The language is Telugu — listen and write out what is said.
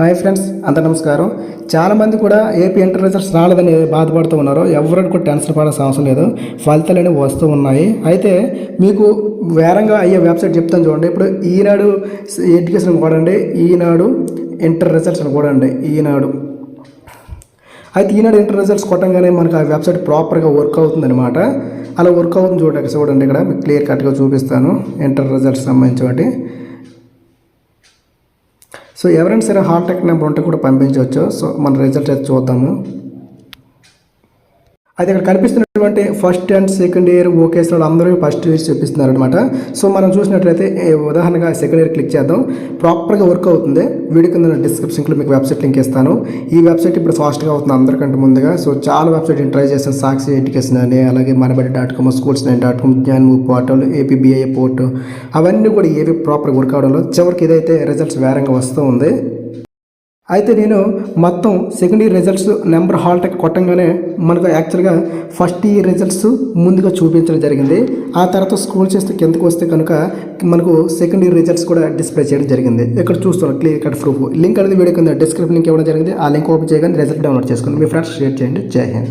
హాయ్ ఫ్రెండ్స్ అంత నమస్కారం. చాలామంది కూడా ఏపీ ఇంటర్ రిజల్ట్స్ రాలేదని బాధపడుతూ ఉన్నారు. ఎవరికి కూడా టెన్షన్ పడాల్సిన అవసరం లేదు. ఫలితాలు అనేవి వస్తూ ఉన్నాయి. అయితే మీకు వేరంగా అయ్యే వెబ్సైట్ చెప్తాను చూడండి. ఇప్పుడు ఈనాడు ఎడ్యుకేషన్ కూడండి ఈనాడు ఇంటర్ రిజల్ట్స్ అని కూడండి ఈనాడు. అయితే ఈనాడు ఇంటర్ రిజల్ట్స్ కొట్టంగానే మనకు ఆ వెబ్సైట్ ప్రాపర్గా వర్క్ అవుతుందన్నమాట. అలా వర్క్ అవుతుంది చూడండి చూడండి ఇక్కడ. మీకు క్లియర్ కట్గా చూపిస్తాను. ఇంటర్ రిజల్ట్స్ సంబంధించి సో ఎవరైనా సరే హాల్ టెక్ నెంబర్ ఉంటే కూడా పంపించవచ్చు. సో మన రిజల్ట్ అయితే చూద్దాము. అయితే ఇక్కడ కనిపిస్తున్న కనిపిస్తున్నటువంటి ఫస్ట్ అండ్ సెకండ్ ఇయర్ ఓకేస్ వాళ్ళు అందరూ ఫస్ట్ ఇయర్ చూపిస్తున్నారు అనమాట సో మనం చూసినట్లయితే ఉదాహరణగా సెకండ్ ఇయర్ క్లిక్ చేద్దాం. ప్రాపర్గా వర్క్ అవుతుంది. వీడియో కింద డిస్క్రిప్షన్లో మీకు వెబ్సైట్ లింక్ ఇస్తాను. ఈ వెబ్సైట్ ఇప్పుడు ఫాస్ట్గా అవుతుంది అందరికంటే ముందుగా. సో చాలా వెబ్సైట్ నేను ట్రై చేస్తాను సాక్షి ఎడ్యుకేషన్ అని అలాగే Manabadi dot com schools nine dot com Gyan portal APBI port అవన్నీ కూడా ఏవి ప్రాపర్గా వర్క్ అవడంలో చివరికి ఇదైతే రిజల్ట్స్ వేరంగా వస్తూ ఉంది అయితే నేను మొత్తం second year results number hall tech కొట్టంగానే మనకు యాక్చువల్గా ఫస్ట్ ఇయర్ రిజల్ట్స్ ముందుగా చూపించడం జరిగింది. ఆ తర్వాత స్కూల్ చేస్తే కిందకు వస్తే కనుక మనకు సెకండ్ ఇయర్ రిజల్ట్స్ కూడా డిస్ప్లే చేయడం జరిగింది. ఇక్కడ చూస్తున్నాం క్లియర్ కట్ ప్రూఫ్ లింక్ అనేది వీడియో కింద డిస్క్రిప్షన్ లింక్ ఇవ్వడం జరిగింది. ఆ లింక్ ఓపెన్ చేయగానే రిజల్ట్ డౌన్లోడ్ చేసుకోండి మీ ఫ్రెండ్స్ షేర్ చేయండి. జై హింద్.